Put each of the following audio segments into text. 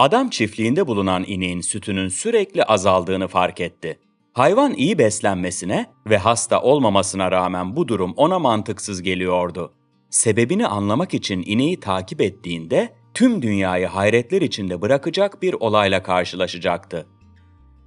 Adam çiftliğinde bulunan ineğin sütünün sürekli azaldığını fark etti. Hayvan iyi beslenmesine ve hasta olmamasına rağmen bu durum ona mantıksız geliyordu. Sebebini anlamak için ineği takip ettiğinde tüm dünyayı hayretler içinde bırakacak bir olayla karşılaşacaktı.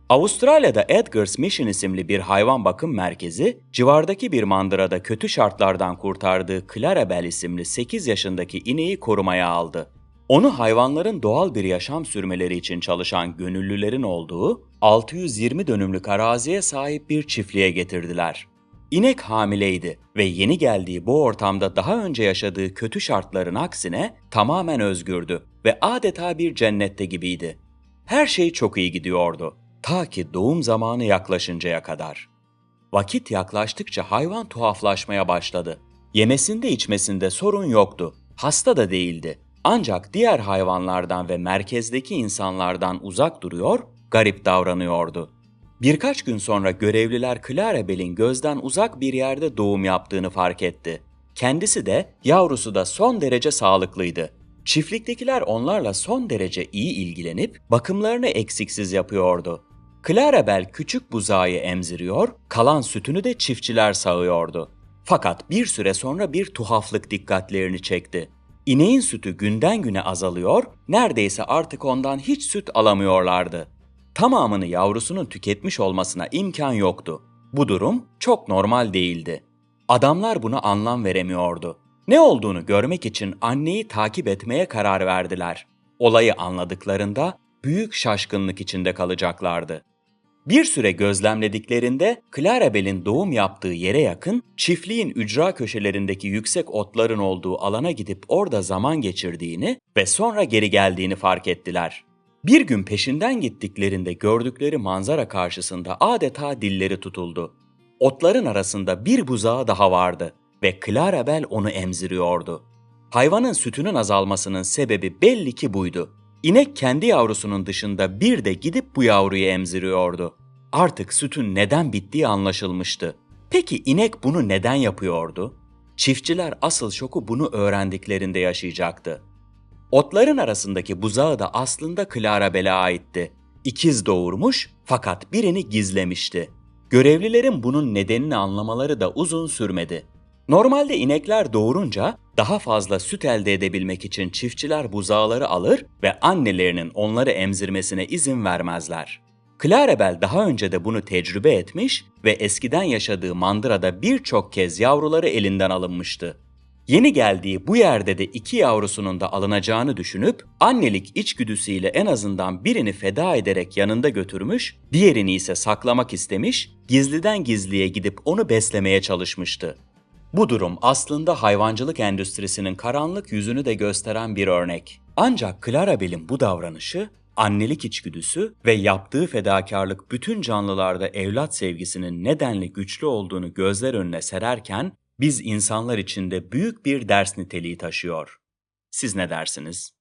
Avustralya'da Edgar's Mission isimli bir hayvan bakım merkezi, civardaki bir mandırada kötü şartlardan kurtardığı Clarabel isimli 8 yaşındaki ineği korumaya aldı. Onu hayvanların doğal bir yaşam sürmeleri için çalışan gönüllülerin olduğu 620 dönümlük araziye sahip bir çiftliğe getirdiler. İnek hamileydi ve yeni geldiği bu ortamda daha önce yaşadığı kötü şartların aksine tamamen özgürdü ve adeta bir cennette gibiydi. Her şey çok iyi gidiyordu. Ta ki doğum zamanı yaklaşıncaya kadar. Vakit yaklaştıkça hayvan tuhaflaşmaya başladı. Yemesinde içmesinde sorun yoktu. Hasta da değildi. Ancak diğer hayvanlardan ve merkezdeki insanlardan uzak duruyor, garip davranıyordu. Birkaç gün sonra görevliler Clarabel'in gözden uzak bir yerde doğum yaptığını fark etti. Kendisi de, yavrusu da son derece sağlıklıydı. Çiftliktekiler onlarla son derece iyi ilgilenip bakımlarını eksiksiz yapıyordu. Clarabel küçük buzağı emziriyor, kalan sütünü de çiftçiler sağıyordu. Fakat bir süre sonra bir tuhaflık dikkatlerini çekti. İneğin sütü günden güne azalıyor, neredeyse artık ondan hiç süt alamıyorlardı. Tamamını yavrusunun tüketmiş olmasına imkan yoktu. Bu durum çok normal değildi. Adamlar buna anlam veremiyordu. Ne olduğunu görmek için anneyi takip etmeye karar verdiler. Olayı anladıklarında büyük şaşkınlık içinde kalacaklardı. Bir süre gözlemlediklerinde Clarabel'in doğum yaptığı yere yakın çiftliğin ücra köşelerindeki yüksek otların olduğu alana gidip orada zaman geçirdiğini ve sonra geri geldiğini fark ettiler. Bir gün peşinden gittiklerinde gördükleri manzara karşısında adeta dilleri tutuldu. Otların arasında bir buzağı daha vardı ve Clarabel onu emziriyordu. Hayvanın sütünün azalmasının sebebi belli ki buydu. İnek kendi yavrusunun dışında bir de gidip bu yavruyu emziriyordu. Artık sütün neden bittiği anlaşılmıştı. Peki inek bunu neden yapıyordu? Çiftçiler asıl şoku bunu öğrendiklerinde yaşayacaktı. Otların arasındaki buzağı da aslında Clarabel'e aitti. İkiz doğurmuş fakat birini gizlemişti. Görevlilerin bunun nedenini anlamaları da uzun sürmedi. Normalde inekler doğurunca daha fazla süt elde edebilmek için çiftçiler buzağları alır ve annelerinin onları emzirmesine izin vermezler. Clarabel daha önce de bunu tecrübe etmiş ve eskiden yaşadığı mandırada birçok kez yavruları elinden alınmıştı. Yeni geldiği bu yerde de iki yavrusunun da alınacağını düşünüp annelik içgüdüsüyle en azından birini feda ederek yanında götürmüş, diğerini ise saklamak istemiş, gizliden gizliye gidip onu beslemeye çalışmıştı. Bu durum aslında hayvancılık endüstrisinin karanlık yüzünü de gösteren bir örnek. Ancak Clarabel'in bu davranışı, annelik içgüdüsü ve yaptığı fedakarlık bütün canlılarda evlat sevgisinin nedenli güçlü olduğunu gözler önüne sererken biz insanlar için de büyük bir ders niteliği taşıyor. Siz ne dersiniz?